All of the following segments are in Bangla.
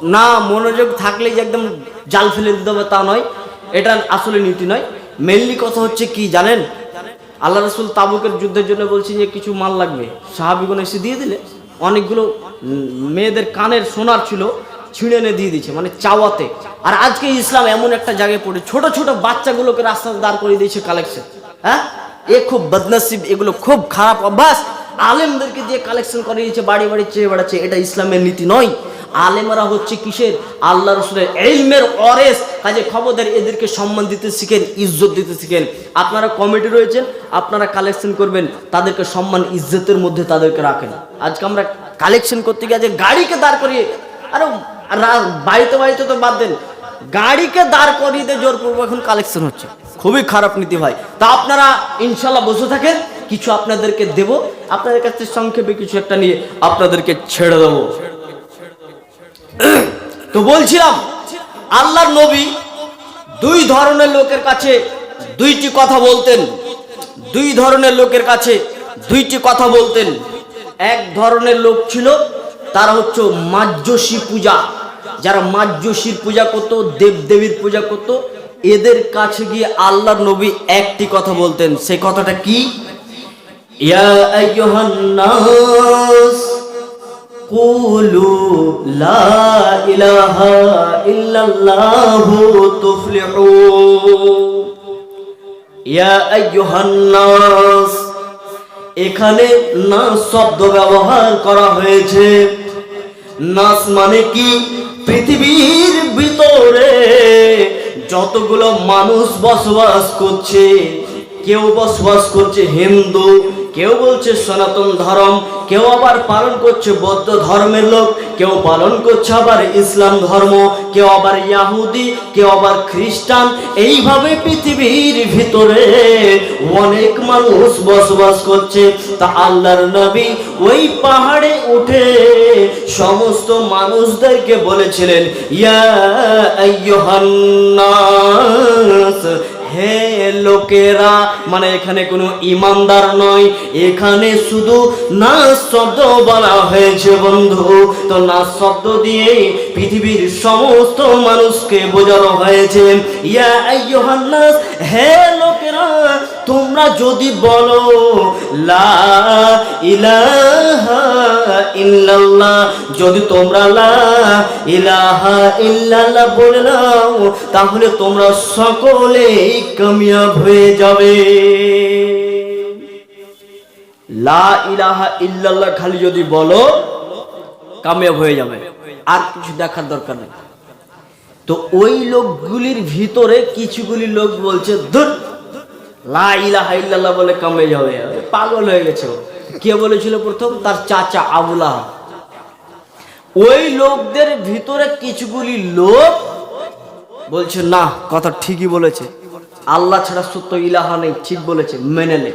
না মনোযোগ থাকলেই যে একদম জাল ফেলে দিতে হবে তা নয়, এটা আসলে নীতি নয়। মেনলি কথা হচ্ছে কি জানেন? আল্লাহ রসুল তাবুকের যুদ্ধের জন্য বলছেন যে কিছু মাল লাগবে। সাহাবিগুলো এসে দিয়ে দিলে। অনেকগুলো মেয়েদের কানের সোনার ছিল, ছিঁড়ে এনে দিয়ে দিচ্ছে মানে চাওয়াতে। আর আজকে ইসলাম এমন একটা জায়গায় পড়ে, ছোট ছোট বাচ্চাগুলোকে রাস্তাতে দাঁড় করিয়ে দিয়েছে কালেকশন হ্যাঁ? এ খুব বদনসিব, এগুলো খুব খারাপ অভ্যাস। আলেমদেরকে দিয়ে কালেকশন করে দিয়েছে, বাড়ি বাড়ি চেয়ে বেড়াচ্ছে, এটা ইসলামের নীতি নয়। আলেমরা হচ্ছে কিসের? আল্লাহ রসুলের এলমের অরেস। কাজে খবরদার এদেরকে সম্মান দিতে শিখেন, ইজ্জত দিতে শিখেন। আপনারা কমিটি রয়েছেন, আপনারা কালেকশন করবেন, তাদেরকে সম্মান, ইজ্জতের মধ্যে তাদেরকে রাখেন। আজকে আমরা কালেকশন করতে গিয়ে গাড়িকে দাঁড় করিয়ে, আরে বাড়িতে বাড়িতে তো বাদ দেন। গাড়িকে দাঁড় করিয়ে জোরপূর্বক এখন কালেকশন হচ্ছে। খুবই খারাপ নীতি ভাই। তা আপনারা ইনশাল্লাহ বসে থাকেন, কিছু আপনাদেরকে দেব। আপনাদের কাছে সংক্ষেপে কিছু একটা নিয়ে আপনাদেরকে ছেড়ে দেবো। তো বলছিলাম, আল্লাহর নবী দুই ধরনের লোকের কাছে দুইটি কথা বলতেন। দুই ধরনের লোকের কাছে দুইটি কথা বলতেন। এক ধরনের লোক ছিল, তারা হচ্ছে মাজ্যসী পূজা। যারা মাজ্যসীর পূজা করত, দেবদেবীর পূজা করত, এদের কাছে গিয়ে আল্লাহর নবী একটি কথা বলতেন। সেই কথাটা কি? ইয়া আইয়ুহান নাস قولوا لا إله إلا الله تفلحون يا أيها الناس এখানে নাস শব্দ ব্যবহার করা হয়েছে নাস মানে কি পৃথিবীর ভিতরে যতগুলো মানুষ বসবাস করছে কেউ বসবাস করছে হিন্দু কেউ বলছে সনাতন ধর্ম, কেউ আবার পালন করছে বৌদ্ধ ধর্মের লোক, কেউ পালন করছে আবার ইসলাম ধর্ম, কেউ আবার ইয়াহুদি, কেউ আবার খ্রিস্টান। এইভাবে পৃথিবীর ভিতরে অনেক মানুষ বসবাস করছে। তা আল্লাহর নবী ওই পাহাড়ে উঠে সমস্ত মানুষদেরকে বলেছিলেন, ইয়া হে লোকেরা মানে এখানে কোনো ইমানদার নয়, এখানে শুধু না শব্দ বলা হয়েছে বন্ধু। তো না শব্দ দিয়ে পৃথিবীর সমস্ত মানুষকে বোঝানো হয়েছে, ইয়া আইয়ুহান নাস, হে লোকেরা। তোমরা যদি বলো, লা ইলাহা ইল্লাল্লাহ যদি তোমরা লা ইলাহা ইল্লাল্লাহ বলে নাও, তাহলে তোমরা সকলেই কামিয়াব হয়ে যাবে। লা ইলাহা ইল্লাল্লাহ খালি যদি বলো, কামিয়াব হয়ে যাবে। আর কিছু দেখার দরকার নেই। তো ওই লোকগুলির ভিতরে কিছুগুলি লোক বলছে, ধুর লা ইলাহা বলে কামে যাবে। পাগল হয়ে গেছে কে বলেছিল প্রথম? তার চাচা আবুলাহ ওই লোকদের ভিতরে কিছুগুলি লোক বলছে, না, কথা ঠিকই বলেছে। আল্লাহ ছাড়া সত্য ইলাহা নেই, ঠিক বলেছে, মেনে নে।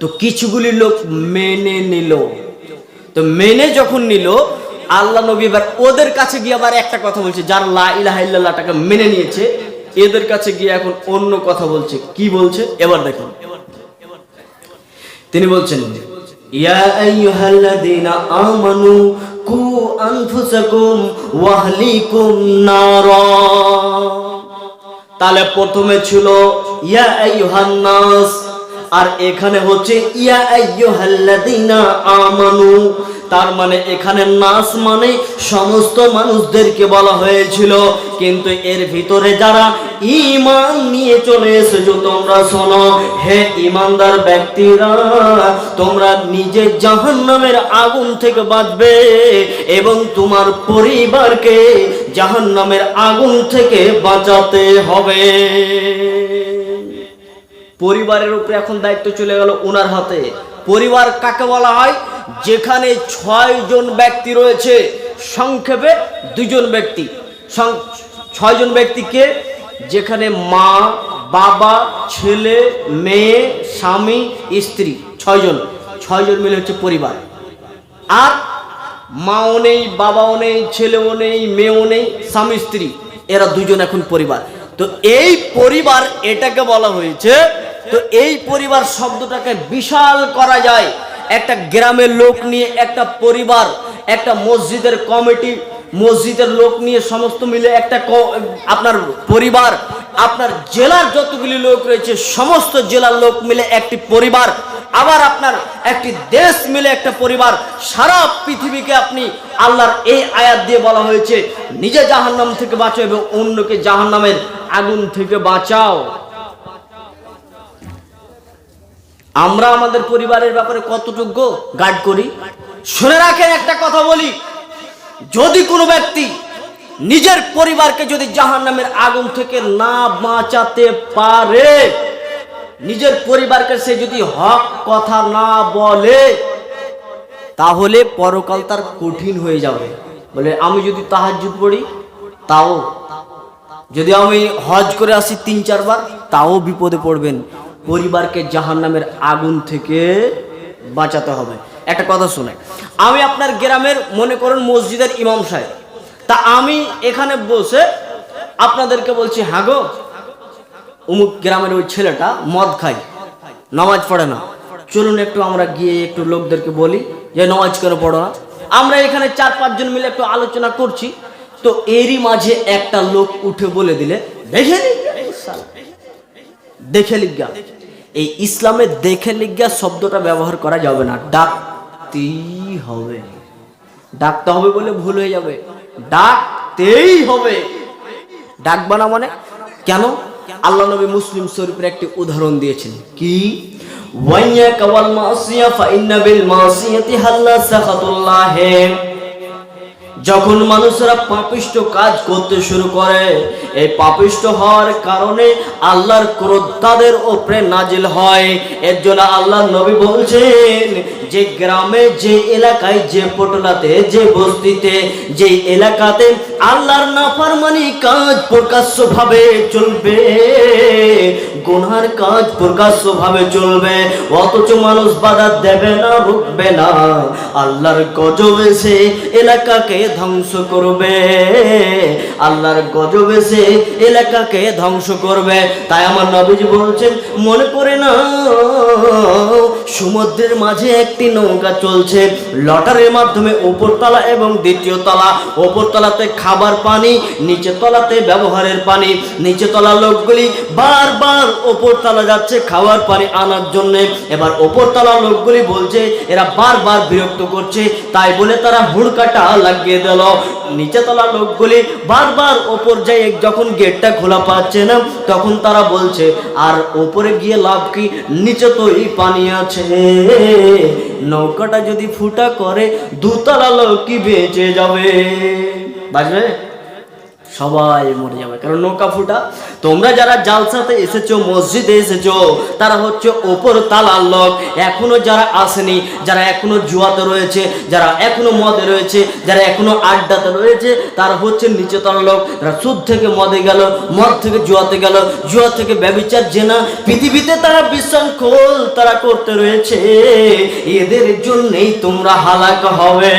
তো কিছুগুলি লোক মেনে নিল। তো মেনে যখন নিল, আল্লাহ নবী এবার ওদের কাছে গিয়ে আবার একটা কথা বলছে, যার লা ইলাহা ইল্লাল্লাহটাকে মেনে নিয়েছে। এদের কাছে গিয়ে এখন অন্য কথা বলছে। কি বলছে? এবার দেখুন। তিনি বলছেন, ইয়া আইয়ুহাল্লাযীনা আমানু কু আনফুসাকুম ওয়াহলিকুম নারা। তাহলে প্রথমে ছিল, ইয়া আইয়ুহান নাস। আর এখানে হচ্ছে, ইয়া আইয়ুহাল্লাযীনা আমানু। তার মানে এখানে নাস মানে সমস্ত মানুষদেরকে বলা হয়েছিল। কিন্তু এর ভিতরে যারা ইমান নিয়ে চলে এসেছ, তোমরা শোনো, হে ইমানদার ব্যক্তিরা, তোমরা নিজে জাহান্নামের আগুন থেকে বাঁচবে এবং তোমার পরিবারকে জাহান্নামের আগুন থেকে বাঁচাতে হবে। পরিবারের উপরে এখন দায়িত্ব চলে গেল ওনার হাতে। পরিবার কাকে বলা হয়? যেখানে ছয় জন ব্যক্তি রয়েছে, সংক্ষেপে দুজন ব্যক্তি। ছয়জন ব্যক্তিকে যেখানে মা, বাবা, ছেলে, মেয়ে, স্বামী, স্ত্রী, ছয়জন। ছয়জন মিলে হচ্ছে পরিবার। আর মাও নেই, বাবাও নেই, ছেলেও নেই, মেয়েও নেই, স্বামী, স্ত্রী, এরা দুজন এখন পরিবার। তো এই পরিবার এটাকে বলা হয়েছে, তো এই পরিবার শব্দটাকে বিশাল করা যায়। একটা গ্রামের লোক নিয়ে, একটা পরিবার, একটা মসজিদের কমিটি, মসজিদের লোক নিয়ে সমস্ত মিলে একটা আপনার পরিবার, আপনার জেলার যতগুলি লোক রয়েছে, সমস্ত জেলার লোক মিলে একটি পরিবার, আবার আপনার একটি দেশ মিলে একটা পরিবার, সারা পৃথিবীকে আপনি আল্লাহর এই আয়াত দিয়ে বলা হয়েছে, নিজে জাহান্নাম থেকে বাঁচাও এবং অন্যকে জাহান্নামের আগুন থেকে বাঁচাও। আমরা আমাদের পরিবারের ব্যাপারে কতটুকু গার্ড করি? শুনে রাখেন একটা কথা বলি। যদি কোনো ব্যক্তি নিজের পরিবারকে যদি জাহান্নামের আগুন থেকে না বাঁচাতে পারে, নিজের পরিবারকে সে যদি হক কথা না বলে, তাহলে পরকাল তার কঠিন হয়ে যাবে। বলে, আমি যদি তাহাজ্জুদ পড়ি, তাও। যদি আমি হজ করে আসি তিন, চারবার, তাও বিপদে পড়বেন। পরিবারকে জাহান্নামের আগুন থেকে বাঁচাতে হবে। একটা কথা শুনে। আমি আপনার গ্রামের, মনে করেন, মসজিদের ইমাম সাহেব। তা আমি এখানে বসে আপনাদেরকে বলছি হ্যাঁ গো, অমুক গ্রামের ওই ছেলেটা মদ খায়, নামাজ পড়ে না। চলুন একটু আমরা গিয়ে একটু লোকদেরকে বলি যে, নামাজ কেন পড়ো না? আমরা এখানে চার পাঁচজন মিলে একটু আলোচনা করছি। তো এরই মাঝে একটা লোক উঠে বলে দিলে, দেখে দেখে লিখা এই ইসলামে দেখে লিখা শব্দটা ব্যবহার করা যাবে না। ডাকতেই হবে। ডাকতে হবে বলে ভুল হয়ে যাবে। ডাকতেই হবে। ডাকবা না মানে? কেন? আল্লাহ নবী মুসলিম শরীফের একটি উদাহরণ দিয়েছেন। কি? ওয়াইয়া কাওয়াল মাসিয়া ফাইন্না বিল মাসিয়াতি হাল্লা সাখাতুল্লাহ। যখন মানুষরা পাপিষ্ট কাজ করতে শুরু করে, এই পাপিষ্ট হওয়ার কারণে আল্লাহর ক্রোধ তাদের ওপরে নাজিল হয়। এর জন্য আল্লাহ নবী বলছেন, যে গ্রামে, যে এলাকায়, যে পটলাতে, যে বস্তিতে, যে এলাকাতে আল্লাহর নাফরমানি কাজ প্রকাশ্যভাবে চলবে গুনহার কাজ প্রকাশ্যভাবে চলবে, অথচ মানুষ বাধা দেবে না, রুখবে না। আল্লাহর গজব এসে এলাকাকে ধ্বংস করবে। আল্লাহর গজব এসে এলাকাকে ধ্বংস করবে। তাই আমার নবীজি বলছেন, মনে করে না সমুদ্রের মাঝে একটি নৌকা চলছে। লটারের মাধ্যমে উপর তলা এবং দ্বিতীয় তলা। ওপর তলাতে খাবার পানি, নিচে তলাতে ব্যবহারের পানি। নিচে তলা লোকগুলি বারবার ওপর তলা যাচ্ছে খাবার পানি আনার জন্য। এবার ওপর তলা লোকগুলি বলছে, এরা বারবার বিরক্ত করছে। তাই বলে তারা হুড়কাটা লাগিয়ে দিল। নিচে তলা লোকগুলি বারবার ওপর যাই, যখন গেটটা খোলা পাচ্ছে না, তখন তারা বলছে, আর ওপরে গিয়ে লাভ কি? নিচে তো এই পানি আছে। নৌকাটা যদি ফুটা করে, দুতলা লোক কি বেঁচে যাবে। বাজবে? সবাই মরে যাবে। কারণ নৌকা ফুটা। তোমরা যারা জালসাতে এসেছ, মসজিদে এসেছ, তারা হচ্ছে ওপর তালার লোক। এখনও যারা আসেনি, যারা এখনও জুয়াতে রয়েছে, যারা এখনও মদে রয়েছে, যারা এখনও আড্ডাতে রয়েছে, তারা হচ্ছে নিচে তলার লোক। তারা সুদ থেকে মদে গেল, মদ থেকে জুয়াতে গেল। জুয়া থেকে ব্যবচার জেনা। পৃথিবীতে তারা বিশৃঙ্খল তারা করতে রয়েছে। এদের জন্যই তোমরা হালাক হবে।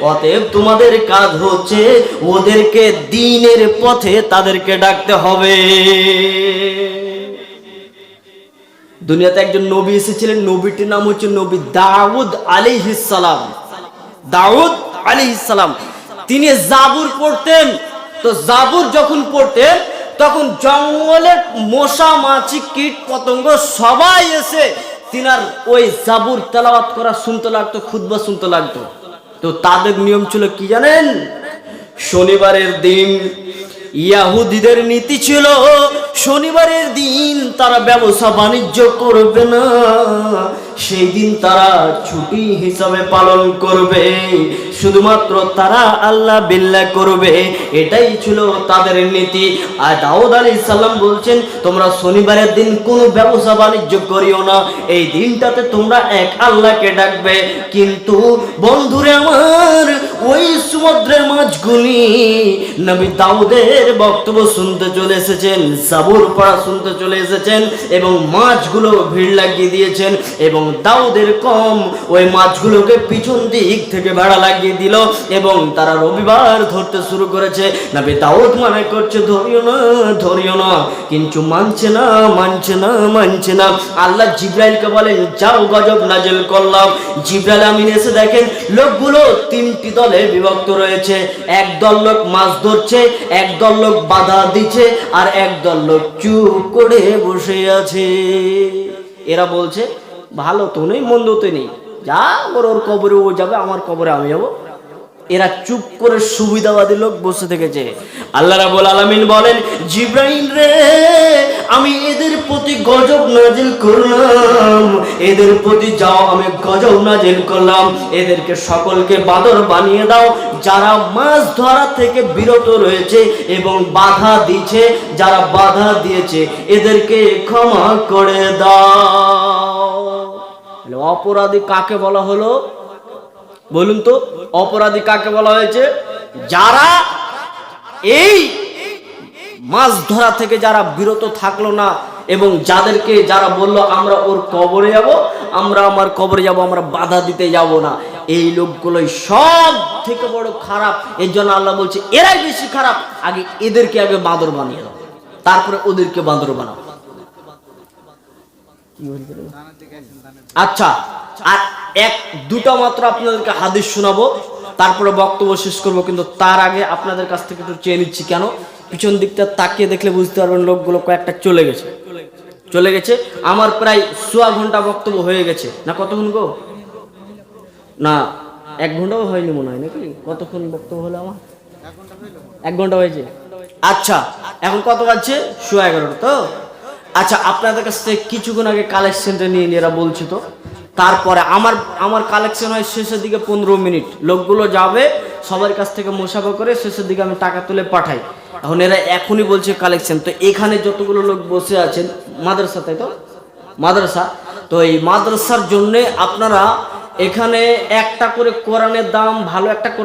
অতএব তোমাদের কাজ হচ্ছে ওদেরকে দিনের পথে তাদেরকে ডাকতে হবে। দুনিয়াতে একজন নবী এসেছিলেন, নবীটির নাম হচ্ছে নবী দাউদ আলিহিসালাম দাউদ আলিহিসালাম তিনি জাবুর পড়তেন। তো জাবুর যখন পড়তেন, তখন জঙ্গলের মশা, মাছি, কীট, পতঙ্গ সবাই এসে তিনার ওই জাবুর তেলাওয়াত করা শুনতে লাগতো, খুতবা শুনতে লাগতো। তো তাদের নিয়ম ছিল কি জানেন? শনিবারের দিন ইয়াহুদিদের নীতি ছিল শনিবারের দিন তারা ব্যবসা বাণিজ্য করবে না। সেই দিন তারা ছুটি হিসাবে পালন করবে। শুধুমাত্র তারা আল্লাহ বিল্লাহ করবে। এটাই ছিল তাদের নীতি। আর দাউদ আলী সাল্লাম বলছেন, তোমরা শনিবারের দিন কোনো ব্যবসা বাণিজ্য করিও না। এই দিনটাতে তোমরা এক আল্লাহকে ডাকবে। কিন্তু বন্ধুরে আমার, ওই সমুদ্রের মাঝগুলি নবী দাউদের বক্তব্য শুনতে চলে এসেছেন। সাবু সাহুর পড়া শুনতে চলে এসেছেন এবং মাছগুলো ভিড় লাগিয়ে দিয়েছেন এবং দাউদের কম ওই মাছগুলোকে পিছন দিক থেকে ভাড়া লাগিয়ে দিল এবং তারা রবিবার ধরতে শুরু করেছে। নবী দাউদ মানে করছে, ধরিও না ধরিও না, কিন্তু মানছে না মানছে না মানছে না। আল্লাহ জিব্রাইলকে বলেন, যাও গজব নাজেল করলাম। জিব্রাইল আমিন এসে দেখেন, লোকগুলো তিনটি দলে বিভক্ত রয়েছে। এক দল লোক মাছ ধরছে, এক দল লোক বাধা দিচ্ছে, আর এক চুপ করে বসে আছে। এরা বলছে, ভালো তো নেই মন্দ তো নেই। যা ওর ওর কবরে ও যাবে, আমার কবরে আমি যাব। এরা চুপ করে সুবিধাবাদী লোক বসে থেকেছে। আল্লাহ রাবুল আলামিন বলেন, জিব্রাইল রে, আমি এদের প্রতি গজব নাজিল করলাম। এদের প্রতি যাও, আমি গজব নাজিল করলাম। এদেরকে সকলকে বাদর বানিয়ে দাও। যারা মাছ ধরা থেকে বিরত রয়েছে এবং বাধা দিচ্ছে যারা বাধা দিয়েছে, এদেরকে ক্ষমা করে দাও। অপরাধী কাকে বলা হলো? বলুন তো, অপরাধী কাকে বলা হয়েছে? যারা এই মাছ ধরা থেকে যারা বিরত থাকল না এবং যাদেরকে যারা বলল, আমরা ওর কবরে যাব, আমরা আমার কবরে যাব, আমরা বাধা দিতে যাব না। এই লোকগুলোই সব থেকে বড় খারাপ। এর জন্য আল্লাহ বলছে, এরাই বেশি খারাপ। আগে এদেরকে আগে বাঁদর বানিয়ে দাও, তারপরে ওদেরকে বাঁদর বানাও। আচ্ছা আর এক, দুটো মাত্র আপনাদেরকে হাদিস শোনাবো, তারপরে বক্তব্য শেষ করব, কিন্তু তার আগে আপনাদের কাছ থেকে একটু চেয়ে নিচ্ছি কেন? পিছন দিকটা তাকিয়ে দেখলে বুঝতে পারবেন লোকগুলো কয়েকটা চলে গেছে। চলে গেছে, আমার প্রায় সোয়া ঘণ্টা বক্তব্য হয়ে গেছে। না কতক্ষণ গো? না, এক ঘন্টাও হয়নি মনে হয় নাকি? কতক্ষণ বক্তব্য হলো আমার? এক ঘণ্টা হয়েছে। আচ্ছা এখন কত বাজছে? সোয়া এগারোটা তো? আচ্ছা আপনাদের কাছ থেকে কিছুক্ষণ আগে কালেকশনটা নিয়ে এরা বলছি তো। তারপরে আমার আমার কালেকশন হয় শেষের দিকে পনেরো মিনিট। লোকগুলো যাবে, সবার কাছ থেকে মোসাফা করে শেষের দিকে আমি টাকা তুলে পাঠাই। এখন এরা এখনই বলছে কালেকশন তো এখানে যতগুলো লোক বসে আছেন, মাদ্রাসা, তাই তো? মাদ্রাসা। তো এই মাদ্রাসার জন্যে আপনারা এখানে একটা করে কোরআনের দাম, ভালো একটা